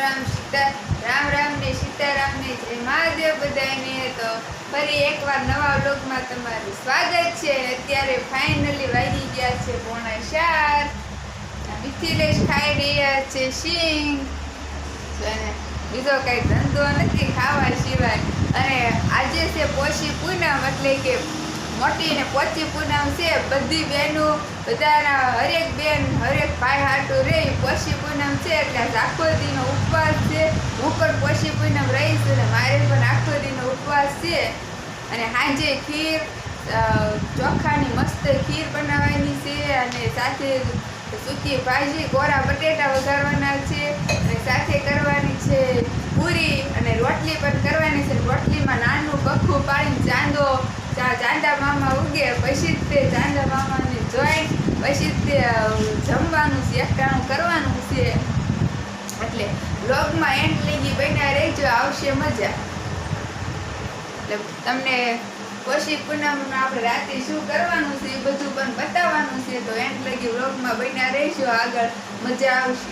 રામ સીતા, રામ રામ ને સીતારામ ને જય મહાદેવ બધાને તો ફરી એકવાર નવા વ્લોગમાં તમારું સ્વાગત છે. અત્યારે ફાઇનલી વાગી ગયા છે પોણા ચાર. મિથિલેશ ખાઈ રહ્યા છે સિંગ અને બીજો કઈ ધંધો નથી, ખાવા સિવાય. અને આજે છે પોષી પૂનમ એટલે કે મોટી ને પોચી પૂનમ છે. બધી બહેનો, બધાના હરેક બેન, હરેક ભાઈ હાટું રે પોષી પૂનમ છે. એટલે આખો દીનો ઉપવાસ છે. હું પણ પોષી પૂનમ રહીશ અને મારે પણ આખો દીનો ઉપવાસ છે. અને સાંજે ખીર ચોખાની મસ્ત ખીર બનાવવાની છે અને સાથે સૂકી ભાજી કોરા બટેટા વઘારવાના છે. અને સાથે કરવાની છે પૂરી અને રોટલી પણ કરવાની છે રોટલીમાં નાનું બખું પાડીને ચાંદો ચા- ચાંદા મામા ઉગે, પછી તે ચાંદા મામાને જોઈ, પછી તે જમવાનું છે એકટાણું કરવાનું છે. એટલે બ્લોગમાં એન્ડ લગી બન્યા રહેજો, આવશે મજા. એટલે તમને પછી પૂનમમાં આપણે રાતે શું કરવાનું છે એ બધું પણ બતાવવાનું છે, તો એન્ડ લગી વ્લોગમાં બન્યા રહેજો, આગળ મજા આવશે.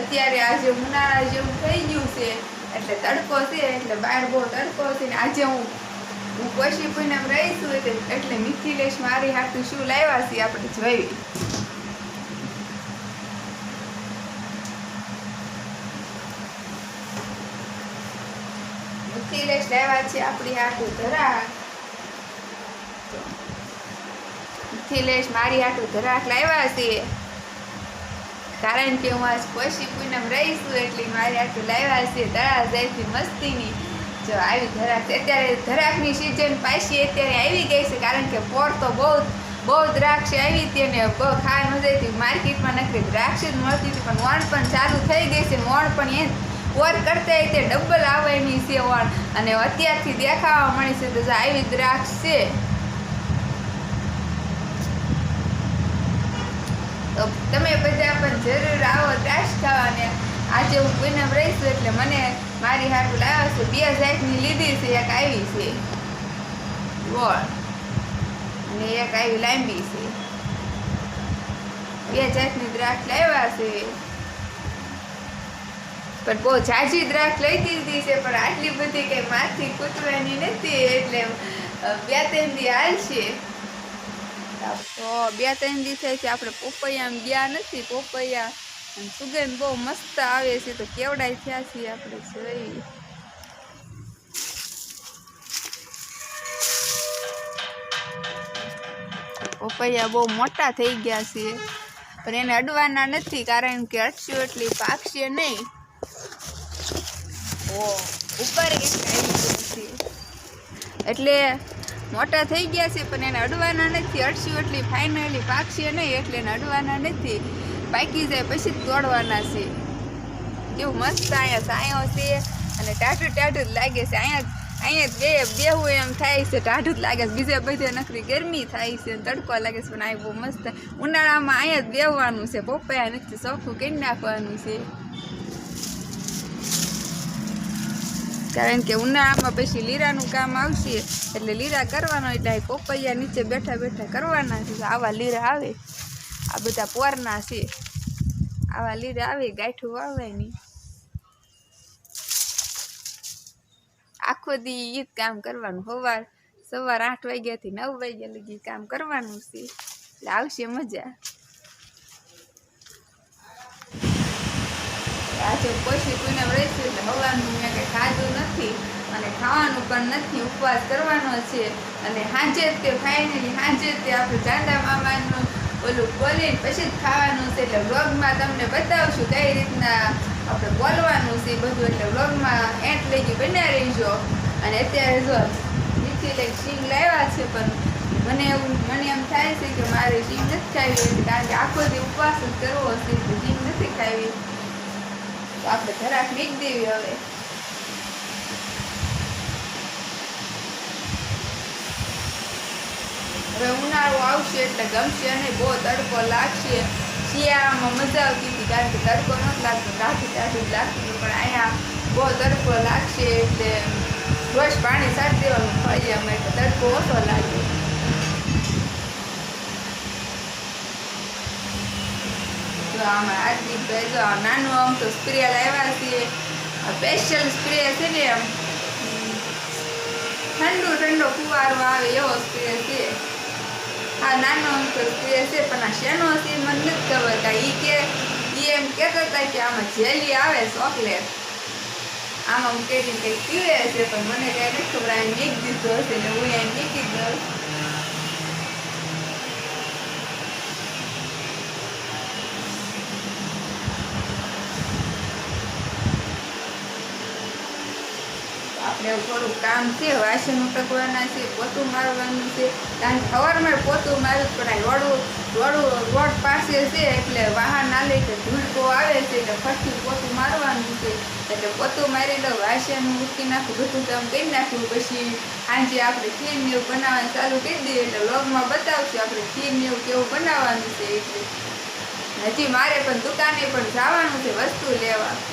અત્યારે આજે ઉનાળા જેવું થઈ ગયું છે, એટલે તડકો છે, એટલે બહાર બહુ તડકો છે, ને આજે હું હું કોશી પૂનમ રહીશું એટલે એટલે મિથિલેશ મારી હાથું શું લાવ્યા છે આપણે જોઈ મિથિલેશ લાવ્યા છે આપણી હાથું ધરાક. મિથિલેશ મારી હાથું ધરાક લાવ્યા છે. કારણ કે હું આજ પછી પૂનમ રહીશું એટલે મારી હાથું લાવ્યા છે. તળા જાયથી મસ્તીની. જો આવી ધરાક અત્યારે ધરાકની સિઝન પાછી અત્યારે આવી ગઈ છે, કારણ કે પોર તો બહુ બહુ દ્રાક્ષ આવી હતી અને ખાવા મજા હતી. માર્કેટમાં નકરી દ્રાક્ષ જ મળતી હતી, પણ વણ પણ ચાલુ થઈ ગઈ છે. વણ પણ એ ઓર કરતા તે ડબલ આવવાની છે વણ. અને અત્યારથી દેખાવા મળી છે તો આવી દ્રાક્ષ છે. તો તમે બધા પણ જરૂર આવો દ્રાક્ષ ખાવા અને આજે હું પૂનમ રહીશું એટલે મને મારી હાટું લાવ્યો છે, બે જાતની લીધી છે, એક આવી છે. ગોળ અને એક આવી લાંબી છે. બે જાતની દ્રાક્ષ લાવ્યા છે. પણ બહુ ઝાઝી દ્રાક્ષ લઈ દીધી છે, પણ આટલી બધી કઈ માથી કૂતવાની નથી, એટલે બે ત્રણ દી હાલશે. તો બે ત્રણ દિવસે છે, આપણે પોપૈયામાં ગયા નથી, પોપૈયા સુગંધ બહુ મસ્ત આવે છે તો કેવડાય થયા છીએ આપણે જોઈ પપૈયા બહુ મોટા થઈ ગયા છે, પણ એને અડવાના નથી કારણ કે અડશું એટલી પાકશે નહીં. ઓ, ઉપર છે. એટલે મોટા થઈ ગયા છે, પણ એને અડવાના નથી, અડશું એટલી ફાઇનલી પાકશે નહીં, એટલે એને અડવાના નથી. પાકી જાય પછી તોડવાના છે. કેવું મસ્ત અહીંયા સાયો છે અને ટાઢું ટાઢું જ લાગે છે. અહીંયા અહીંયા બે બેવું એમ થાય છે. ટાઢું જ લાગે છે. બીજે બધે નકરી ગરમી થાય છે. તડકો લાગે છે. પણ અહીં બહુ મસ્ત. ઉનાળામાં અહીંયા જ બેહવાનું છે. પપૈયા નથી ચોખ્ખું કરી નાખવાનું છે. કારણ કે ઉનાળામાં પછી લીરાનું કામ આવશે. એટલે લીરા કરવાનો એટલે પોપૈયા નીચે બેઠા બેઠા કરવાના છે. આવા લીરા આવે. આ બધા પોરના છે. આવા લીરા આવે, ગાંઠું વાવાય નહીં આખો દી જ કામ કરવાનું. સવાર સવાર આઠ વાગ્યાથી નવ વાગ્યા લગી કામ કરવાનું છે. એટલે આવશે મજા. આજે પછી પૂનમ રહીશું એટલે હવાનું કંઈ ખાધું નથી. અને ખાવાનું પણ નથી, ઉપવાસ કરવાનો છે. અને સાંજે જ તે ફાઇનલી સાંજે જ તે આપણે ચાંદા મામાનું ઓલું બોલીને પછી જ ખાવાનું છે એટલે વ્લોગમાં તમને બતાવશું કઈ રીતના આપણે બોલવાનું છે બધું એટલે વ્લોગમાં એન્ટ લગી બન્યા રહીજો. અને અત્યારે જો નીચે લઈ સિંગ લાવ્યા છે, પણ મને એવું, મને એમ થાય છે કે મારે સિંગ નથી ખાવી કારણ કે આખો દી ઉપવાસ જ કરવો હશે તો નથી ખાવી. તો આપણે જરાક નીક દેવી હવે. હવે ઉનાળો આવશે એટલે ગમશે અને બહુ તડકો લાગશે. શિયાળામાં મજા આવતી હતી કારણ કે તડકો નથી લાગતો ટાઢું ટાઢું લાગતું પણ અહીંયા બહુ તડકો લાગશે એટલે રોજ પાણી સાટી દેવાનું ફળિયામાં એટલે તડકો ઓછો લાગ્યો આમાં આમ તો સ્પ્રે લાવ્યા છીએ સ્પેશિયલ સ્પ્રે છે ને ઠંડુ ઠંડો ફુવારો આવે એવો સ્પ્રે છે. હા નાનો સ્પ્રે છે, પણ આ શેનો હશે મને નથી ખબર કે એ કે એ એમ કહેતા હતા કે આમાં જેલી આવે, ચોકલેટ. આમાં હું કરીને કંઈક પીવે હશે પણ મને કાંઈ નથી ખબર. આ મૂકી દીધો હશે ને, હું એને મૂકી દઉં. થોડુંક કામ છે, વાસણ ઉટકવાના છે, પોતું મારવાનું છે. કારણ સવારમાં પોતું મારું પણ રોડું રોડું, રોડ પાસે છે એટલે વાહન આલે લે તો ધૂળ આવે છે એટલે ફરતી પોતું મારવાનું છે. એટલે પોતું મારી દઉં, વાસણ મૂકી નાખું, બધું કામ કરી નાખ્યું પછી સાંજે આપણે ખીર ને એવું બનાવવાનું ચાલુ કરી દઈએ. એટલે લોગમાં બતાવશું આપણે ખીર ને એવું કેવું બનાવવાનું છે. એટલે હજી મારે પણ દુકાને પણ જવાનું છે વસ્તુ લેવા.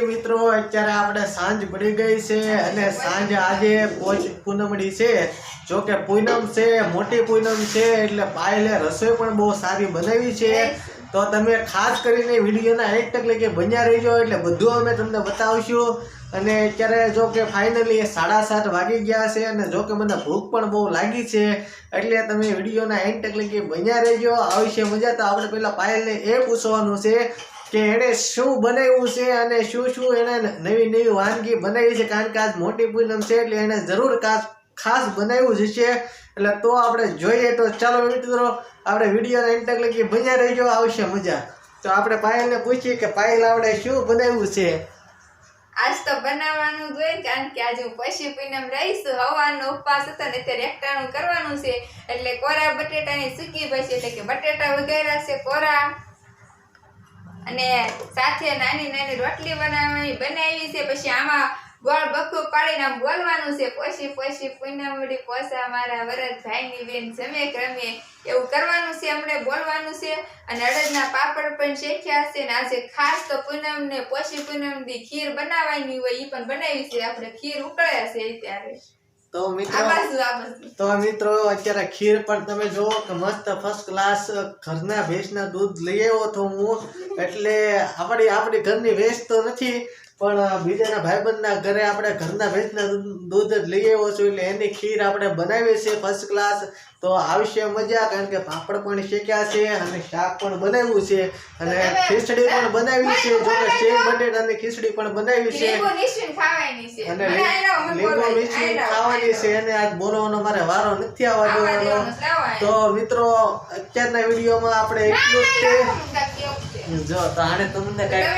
મિત્રો, અત્યારે આપણે સાંજ પડી ગઈ છે અને સાંજ આજે પોચ પૂનમડી છે. જો કે પૂનમ છે, મોટી પૂનમ છે, એટલે પાયલે રસોઈ પણ બહુ સારી બનાવી છે. તો તમે ખાસ કરીને વિડીયોના એક ટકલે કે બન્યા રહીજો, એટલે બધું અમે તમને બતાવશું. અને અત્યારે જો કે ફાઇનલી સાડા સાત વાગી ગયા છે અને જો કે મને ભૂખ પણ બહુ લાગી છે, એટલે તમે વિડીયોના એન્ડ ટક કે બન્યા રહેજો. આવશે મજા તો આપણે પહેલાં પાયલને એ પૂછવાનું છે કે એણે શું બનાવ્યું છે અને શું શું એણે નવી નવી વાનગી બનાવી છે. કારણ કે આજ મોટી પૂનમ છે, એટલે એણે જરૂર ખાસ ખાસ બનાવ્યું જ છે. એટલે તો આપણે જોઈએ તો ચાલો મિત્રો, આપણે વીડિયો એન્ડ તક લગી રહીજો, આવશે મજા. તો આપણે પાયલને પૂછીએ કે પાયલ આપણે શું બનાવ્યું છે? આજ તો બનાવવાનું જ હોય, કારણ કે આજે હું પછી પૂનમ રહીશ. હવાનો ઉપવાસ હતો ને અત્યારે એકટાણું કરવાનું છે. એટલે કોરા બટેટાની સૂકી ભાજી એટલે કે બટેટા વગેરે છે કોરા. અને સાથે નાની નાની રોટલી બનાવવાની બનાવી છે. પછી આમાં ગોળ બખો પાડીને આમ બોલવાનું છે. પોશી પોશી પૂનમડી પોસા મારા વરદભાઈની બેન જમે ક્રમે એવું કરવાનું છે હમણે બોલવાનું છે. અને અડદના પાપડ પણ શેખ્યા છે ને આજે ખાસ તો પૂનમને પોશી પછી પૂનમ દી ખીર બનાવવાની હોય એ પણ બનાવી છે. આપણે ખીર ઉકળ્યા છે અત્યારે. તો મિત્રો તો મિત્રો અત્યારે ખીર પણ તમે જો કે મસ્ત ફર્સ્ટ ક્લાસ ઘરના ભેંસના દૂધ લઈ આવ્યો તો હું. એટલે આપણી આપણી ઘરની ભેંસ તો નથી પણ બીજાના ભાઈબંધના ઘરે આપણે ઘરના ભેંસના દૂધ જ લઈ આવ્યો છું એટલે એની ખીર આપણે બનાવી છે ફર્સ્ટ ક્લાસ તો આવશે મજા કારણ કે પાપડ પણ શેક્યા છે અને શાક પણ બનાવ્યું છે. અને ખીચડી પણ બનાવી છે. જો કે શેક બટેટાની ખીચડી પણ બનાવી છે. અને લીંબુ મીઠી ખાવાની છે. અને આજ બોલવાનો મારે વારો નથી આવવાનો. તો મિત્રો અત્યારના વિડીયોમાં આપણે એટલું જ છે? જો તો આને તમને તમે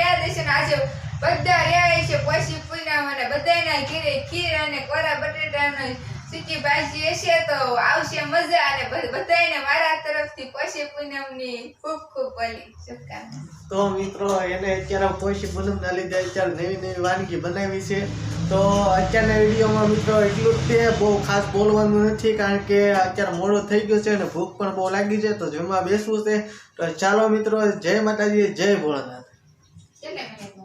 યાદ હશે ને આજે બધા રહ્યા છે પછી પૂનમ અને બધાના ઘીરે ખીર અને કોરા બટેટાનો સૂકી ભાજી હશે તો આવશે મજા અને બધાને મારા તરફથી પછી પૂનમની ખૂબ ખૂબ ભલી શુભકામના. તો મિત્રો, એને અત્યારે પોષી પૂનમના લીધે અત્યારે નવી નવી વાનગી બનાવી છે. તો અત્યારના વિડીયોમાં મિત્રો એટલું જ તે બહુ ખાસ બોલવાનું નથી કારણ કે અત્યારે મોડો થઈ ગયો છે અને ભૂખ પણ બહુ લાગી છે, તો જમવા બેસવું છે. તો ચાલો મિત્રો, જય માતાજી, જય ભોળાનાથ. चले